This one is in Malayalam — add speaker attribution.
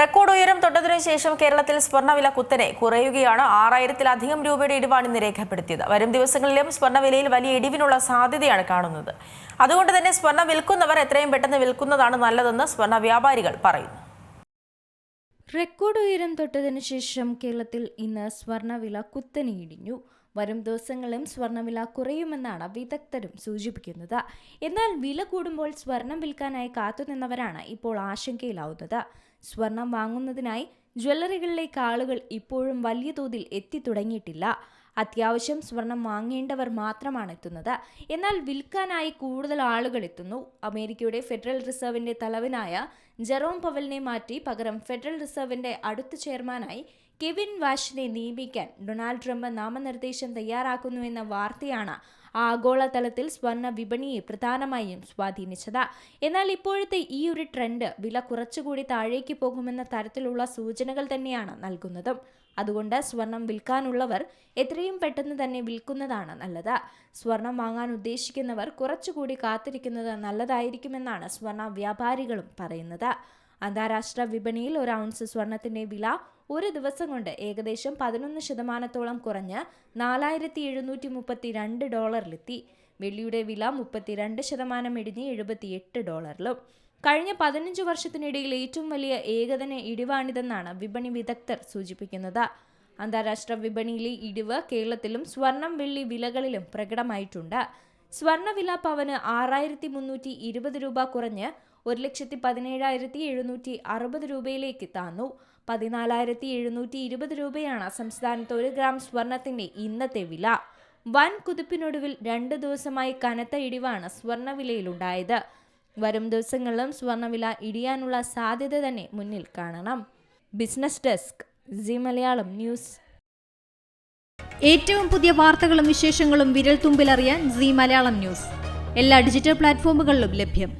Speaker 1: റെക്കോർഡ് ഉയരം തൊട്ടതിനു ശേഷം കേരളത്തിൽ സ്വർണവില കുത്തനെ കുറയുകയാണ്. ആറായിരത്തിലധികം രൂപയുടെ ഇടിവാണ് ഇന്ന് രേഖപ്പെടുത്തിയത്. വരും ദിവസങ്ങളിലും സ്വർണവിലയിൽ വലിയ ഇടിവിനുള്ള സാധ്യതയാണ് കാണുന്നത്. അതുകൊണ്ട് തന്നെ സ്വർണം വിൽക്കുന്നവർ എത്രയും പെട്ടെന്ന് വിൽക്കുന്നതാണ് നല്ലതെന്ന് സ്വർണ വ്യാപാരികൾ പറയുന്നു.
Speaker 2: റെക്കോർഡ് ഉയരം തൊട്ടതിനു ശേഷം കേരളത്തിൽ ഇന്ന് സ്വർണവില കുത്തനെ ഇടിഞ്ഞു. വരും ദിവസങ്ങളും സ്വർണവില കുറയുമെന്നാണ് വിദഗ്ധരും സൂചിപ്പിക്കുന്നത്. എന്നാൽ വില കൂടുമ്പോൾ സ്വർണം വിൽക്കാനായി കാത്തുനിന്നവരാണ് ഇപ്പോൾ ആശങ്കയിലാവുന്നത്. സ്വർണം വാങ്ങുന്നതിനായി ജ്വല്ലറികളിലേക്ക് ആളുകൾ ഇപ്പോഴും വലിയ തോതിൽ എത്തിത്തുടങ്ങിയിട്ടില്ല അത്യാവശ്യം സ്വർണം വാങ്ങേണ്ടവർ മാത്രമാണ് എത്തുന്നത്. എന്നാൽ വിൽക്കാനായി കൂടുതൽ ആളുകൾ എത്തുന്നു. അമേരിക്കയുടെ ഫെഡറൽ റിസർവിന്റെ തലവനായ ജെറോം പവലിനെ മാറ്റി പകരം ഫെഡറൽ റിസർവിന്റെ അടുത്ത ചെയർമാനായി കെവിൻ വാഷിനെ നിയമിക്കാൻ ഡൊണാൾഡ് ട്രംപ് നാമനിർദ്ദേശം തയ്യാറാക്കുന്നുവെന്ന വാർത്തയാണ് ആഗോളതലത്തിൽ സ്വർണ വിപണിയെ പ്രധാനമായും സ്വാധീനിച്ചത്. എന്നാൽ ഇപ്പോഴത്തെ ഈ ഒരു ട്രെൻഡ് വില കുറച്ചുകൂടി താഴേക്ക് പോകുമെന്ന തരത്തിലുള്ള സൂചനകൾ തന്നെയാണ് നൽകുന്നതും. അതുകൊണ്ട് സ്വർണം വിൽക്കാനുള്ളവർ എത്രയും പെട്ടെന്ന് തന്നെ വിൽക്കുന്നതാണ് നല്ലത്. സ്വർണം വാങ്ങാൻ ഉദ്ദേശിക്കുന്നവർ കുറച്ചുകൂടി കാത്തിരിക്കുന്നത് നല്ലതായിരിക്കുമെന്നാണ് സ്വർണ വ്യാപാരികളും പറയുന്നത്. അന്താരാഷ്ട്ര വിപണിയിൽ ഒരു ഔൺസ് സ്വർണത്തിന്റെ വില ഒരു ദിവസം കൊണ്ട് ഏകദേശം പതിനൊന്ന് ശതമാനത്തോളം കുറഞ്ഞ് നാലായിരത്തി എഴുന്നൂറ്റി മുപ്പത്തി രണ്ട് ഡോളറിലെത്തി. വെള്ളിയുടെ വില മുപ്പത്തിരണ്ട് ശതമാനം ഇടിഞ്ഞ് എഴുപത്തിയെട്ട് ഡോളറിലും. കഴിഞ്ഞ പതിനഞ്ച് വർഷത്തിനിടയിൽ ഏറ്റവും വലിയ ഏകദിന ഇടിവാണിതെന്നാണ് വിപണി വിദഗ്ധർ സൂചിപ്പിക്കുന്നത്. അന്താരാഷ്ട്ര വിപണിയിലെ ഇടിവ് കേരളത്തിലും സ്വർണം വെള്ളി വിലകളിലും പ്രകടമായിട്ടുണ്ട്. സ്വർണവില പവന് ആറായിരത്തി മുന്നൂറ്റി ഇരുപത് രൂപ കുറഞ്ഞ് ഒരു ലക്ഷത്തി പതിനേഴായിരത്തി എഴുന്നൂറ്റി അറുപത് രൂപയിലേക്ക് താന്നു. പതിനാലായിരത്തി എഴുന്നൂറ്റി ഇരുപത് രൂപയാണ് സംസ്ഥാനത്ത് ഒരു ഗ്രാം സ്വർണത്തിന്റെ ഇന്നത്തെ വില. വൻ കുതിപ്പിനൊടുവിൽ രണ്ട് ദിവസമായി കനത്ത ഇടിവാണ് സ്വർണവിലയിലുണ്ടായത് വരും ദിവസങ്ങളിലും സ്വർണവില ഇടിയാനുള്ള സാധ്യത തന്നെ മുന്നിൽ കാണണം. Business desk Zee Malayalam news
Speaker 3: ഏറ്റവും പുതിയ വാർത്തകളും വിശേഷങ്ങളും വിരൽ തുമ്പിലറിയാൻ സി മലയാളം ന്യൂസ് എല്ലാ ഡിജിറ്റൽ പ്ലാറ്റ്ഫോമുകളിലും ലഭ്യം.